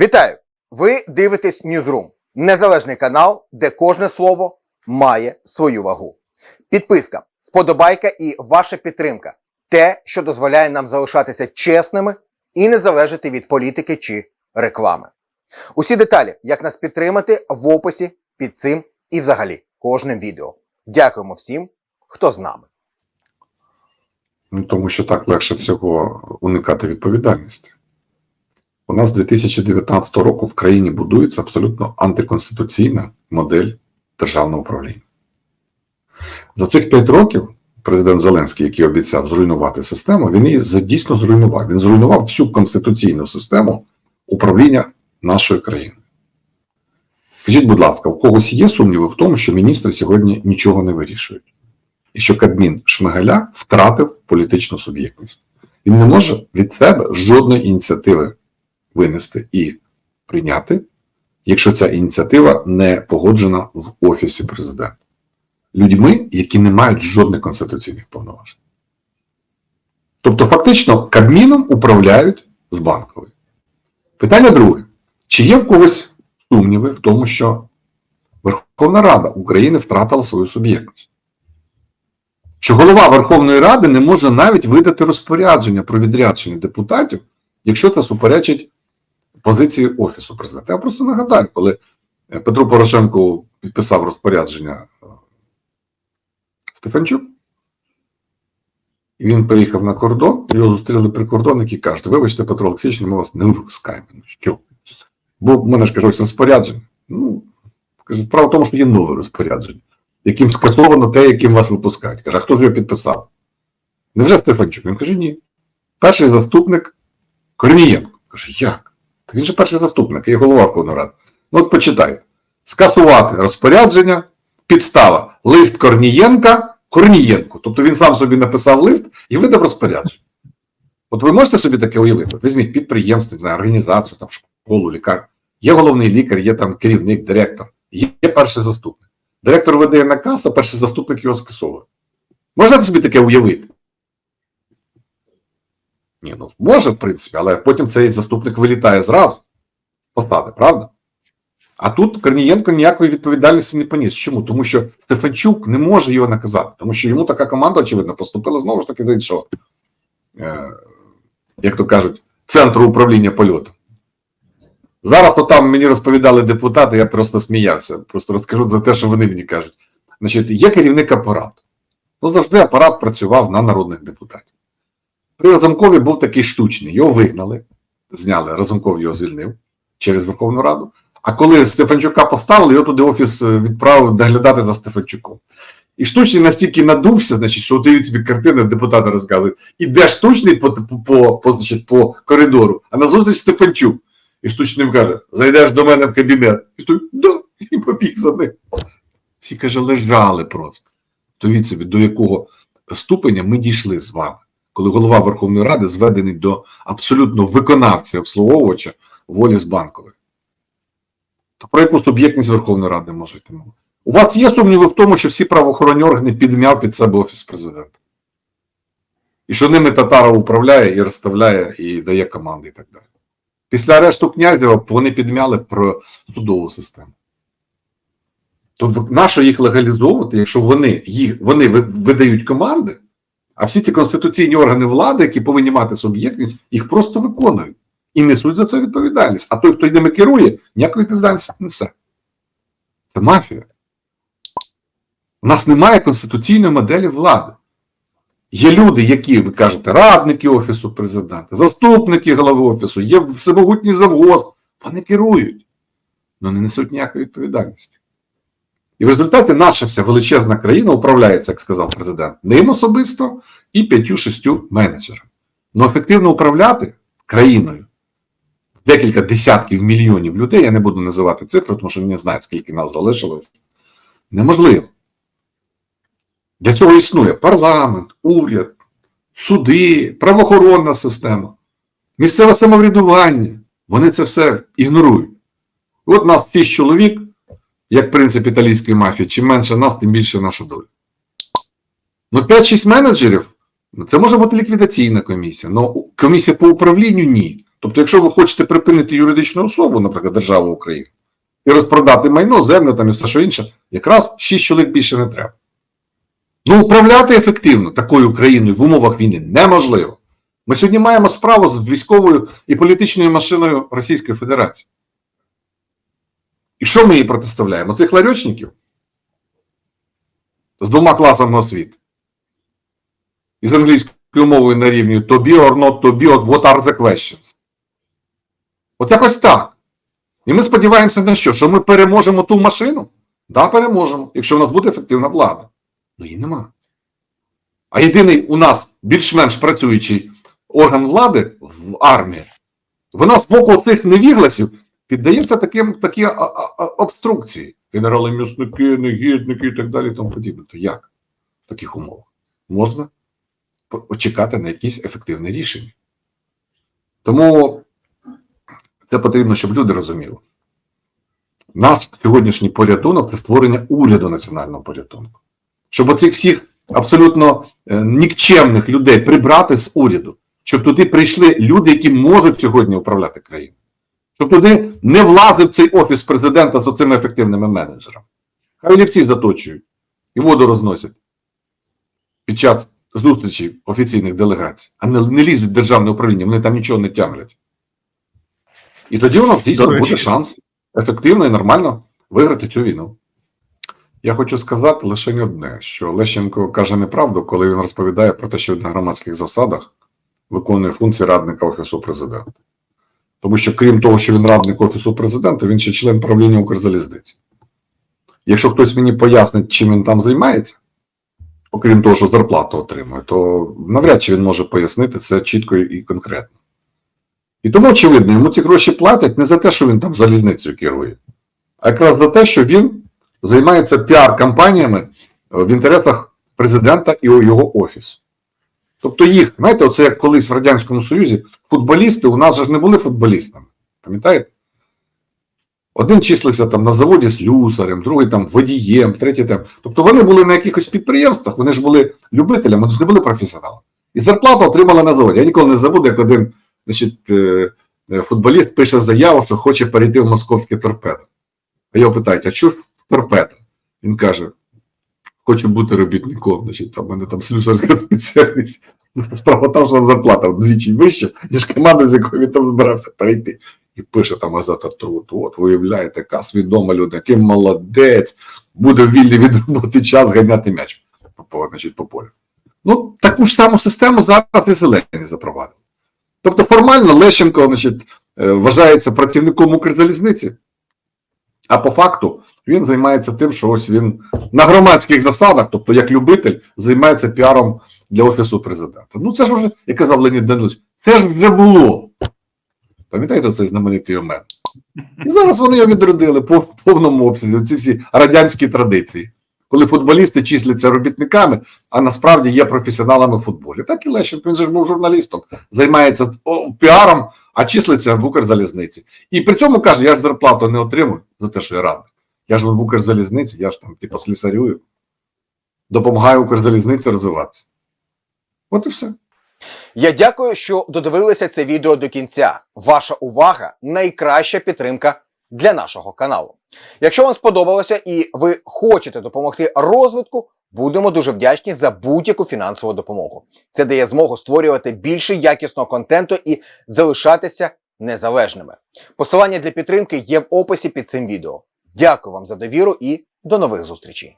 Вітаю! Ви дивитесь Newsroom – незалежний канал, де кожне слово має свою вагу. Підписка, вподобайка і ваша підтримка те, що дозволяє нам залишатися чесними і не залежати від політики чи реклами. Усі деталі, як нас підтримати, в описі під цим і взагалі кожним відео. Дякуємо всім, хто з нами. Ну, тому що так легше всього уникати відповідальності. У нас з 2019 року в країні будується абсолютно антиконституційна модель державного управління. За цих 5 років президент Зеленський, який обіцяв зруйнувати систему, він її дійсно зруйнував. Він зруйнував всю конституційну систему управління нашою країною. Скажіть, будь ласка, у когось є сумніви в тому, що міністри сьогодні нічого не вирішують? і що Кабмін Шмигаля втратив політичну суб'єктність. Він не може від себе жодної ініціативи винести і прийняти, якщо ця ініціатива не погоджена в Офісі президента. Людьми, які не мають жодних конституційних повноважень. Тобто, фактично, Кабміном управляють з банкової. Питання друге: чи є в когось сумніви в тому, що Верховна Рада України втратила свою суб'єктність? що голова Верховної Ради не може навіть видати розпорядження про відрядження депутатів, якщо це суперечить позиції Офісу президента. Я просто нагадаю, коли е, Петро Порошенко підписав розпорядження е, Стефанчук, він приїхав на кордон, його зустріли прикордонники і кажуть, вибачте, Петро Олексійович, ми вас не випускаємо. Ну що? Бо в мене ж кажуть, розпорядження. Ну, справа в тому, що є нове розпорядження яким скасовано те, яким вас випускають. Каже, а хто ж його підписав? Невже Стефанчук? Він каже, ні. Перший заступник Корнієнко. Каже, як? Так він же перший заступник, є голова Верховної Ради. Ну от почитайте. Скасувати розпорядження, підстава. Лист Корнієнка Корнієнко. Тобто він сам собі написав лист і видав розпорядження. От ви можете собі таке уявити? Візьміть підприємство, не знаю, організацію, там, школу, лікар. Є головний лікар, є там керівник, директор, є перший заступник. Директор видає наказ, а перший заступник його скасовує. Можна собі таке уявити? Ні, ну може, в принципі, але потім цей заступник вилітає зразу з посади, правда? А тут Корнієнко ніякої відповідальності не поніс. Чому? Тому що Стефанчук не може його наказати, тому що йому така команда, очевидно, поступила знову ж таки з іншого, е, як то кажуть, центру управління польотом. Зараз то там мені розповідали депутати, я просто сміявся. Просто розкажу за те, що вони мені кажуть. Значить, є керівник апарату. Ну, завжди апарат працював на народних депутатів. При Разумкові був такий штучний, його вигнали, зняли, Разумков його звільнив через Верховну Раду. А коли Стефанчука поставили, його туди офіс е, відправив доглядати за Стефанчуком. І штучний настільки надувся, значить, що дивить собі картини, депутати розказують, іде штучний по, по, по, значить, по коридору, а назустріч Стефанчук. І штучним каже: зайдеш до мене в кабінет. І той да, і побіг за ним. Всі каже, лежали просто. То собі, до якого ступеня ми дійшли з вами, коли голова Верховної Ради зведений до абсолютно виконавця обслуговувача волі з банкової. То про яку суб'єктність Верховної Ради можете мовити? У вас є сумніви в тому, що всі правоохоронні органи підмяв під себе Офіс президента? І що ними Татаров управляє і розставляє, і дає команди і так далі. Після арешту Князєва вони підмяли про судову систему. То нащо їх легалізовувати, якщо вони їх, вони видають команди, а всі ці конституційні органи влади, які повинні мати суб'єктність, їх просто виконують і несуть за це відповідальність. А той, хто ними керує, ніякої відповідальності не несе. Це мафія. У нас немає конституційної моделі влади. Є люди, які, ви кажете, радники Офісу президента, заступники голови Офісу, є всемогутній завгоз. Вони керують, але не несуть ніякої відповідальності. І в результаті наша вся величезна країна управляється, як сказав президент, ним особисто і п'ятю-шістю менеджерами. Ну ефективно управляти країною декілька десятків мільйонів людей, я не буду називати цифру, тому що не знаю, скільки нас залишилось, неможливо. Для цього існує парламент, уряд, суди, правоохоронна система, місцеве самоврядування. Вони це все ігнорують. От нас 6 чоловік, як принцип італійської мафії, чим менше нас, тим більше наша доля. Ну, 5-6 менеджерів, ну, це може бути ліквідаційна комісія, але комісія по управлінню ні. Тобто, якщо ви хочете припинити юридичну особу, наприклад, державу України, і розпродати майно, землю там і все що інше, якраз 6 чоловік більше не треба. Ну, управляти ефективно такою країною в умовах війни неможливо. Ми сьогодні маємо справу з військовою і політичною машиною Російської Федерації. І що ми їй протиставляємо? Цих ларьочників з двома класами освіти. І з англійською мовою на рівні to be or not to be, what are the questions. От якось так. І ми сподіваємося на що? Що ми переможемо ту машину? Так, да, переможемо, якщо в нас буде ефективна влада. Ну її нема. А єдиний у нас більш-менш працюючий орган влади в армії, вона з боку цих невігласів піддається таким, такі обструкції. Генерали м'ясники, негідники і так далі. Тому подібне. То як в таких умовах? Можна очікати на якісь ефективне рішення. Тому це потрібно, щоб люди розуміли. Наш сьогоднішній порятунок це створення уряду національного порятунку. Щоб оцих всіх абсолютно е, нікчемних людей прибрати з уряду, щоб туди прийшли люди, які можуть сьогодні управляти країною. Щоб туди не влазив цей офіс президента з оцими ефективними менеджерами. Хай олівці заточують і воду розносять під час зустрічі офіційних делегацій, а не, не лізуть в державне управління, вони там нічого не тямлять. І тоді у нас дійсно буде шанс ефективно і нормально виграти цю війну. Я хочу сказати лише одне, що Лещенко каже неправду, коли він розповідає про те, що він на громадських засадах виконує функції радника Офісу президента. Тому що, крім того, що він радник Офісу президента, він ще член правління Укрзалізниці. Якщо хтось мені пояснить, чим він там займається, окрім того, що зарплату отримує, то навряд чи він може пояснити це чітко і конкретно. І тому, очевидно, йому ці гроші платять не за те, що він там залізницею керує, а якраз за те, що він займається піар-кампаніями в інтересах президента і його офісу. Тобто їх, знаєте, оце як колись в Радянському Союзі, футболісти у нас же ж не були футболістами. Пам'ятаєте? Один числився там на заводі слюсарем, другий там водієм, третій там. Тобто вони були на якихось підприємствах, вони ж були любителями, вони ж не були професіоналами. І зарплату отримали на заводі. Я ніколи не забуду, як один значить, е, е, футболіст пише заяву, що хоче перейти в московське торпедо. А його питають, а чого ж торпедо? Він каже: хочу бути робітником, значить, там, у мене там слюсарська спеціальність. Справа в тому, що зарплата вдвічі вища, ніж команда, з якою він там збирався перейти. І пише там газета Труд, от виявляєте, яка свідома людина, який молодець, буде вільний від роботи час ганяти м'яч по, по, значить, по полю. Ну, таку ж саму систему зараз і зелені запровадили. Тобто формально Лещенко значить, е, вважається працівником Укрзалізниці, а по факту він займається тим, що ось він на громадських засадах, тобто як любитель, займається піаром для Офісу президента. Ну це ж вже, як казав Леонід Данилович, це ж вже було. Пам'ятаєте цей знаменитий омен? І зараз вони його відродили по повному обсязі, ці всі радянські традиції, коли футболісти числяться робітниками, а насправді є професіоналами в футболі. Так і Лещенко, він же ж був журналістом, займається піаром, а числиться в Укрзалізниці. І при цьому каже, я ж зарплату не отримую за те, що я радник. Я ж в Укрзалізниці, я ж там типу слісарюю, допомагаю Укрзалізниці розвиватися. От і все. Я дякую, що додивилися це відео до кінця. Ваша увага найкраща підтримка для нашого каналу. Якщо вам сподобалося і ви хочете допомогти розвитку, будемо дуже вдячні за будь-яку фінансову допомогу. Це дає змогу створювати більше якісного контенту і залишатися незалежними. Посилання для підтримки є в описі під цим відео. Дякую вам за довіру і до нових зустрічей.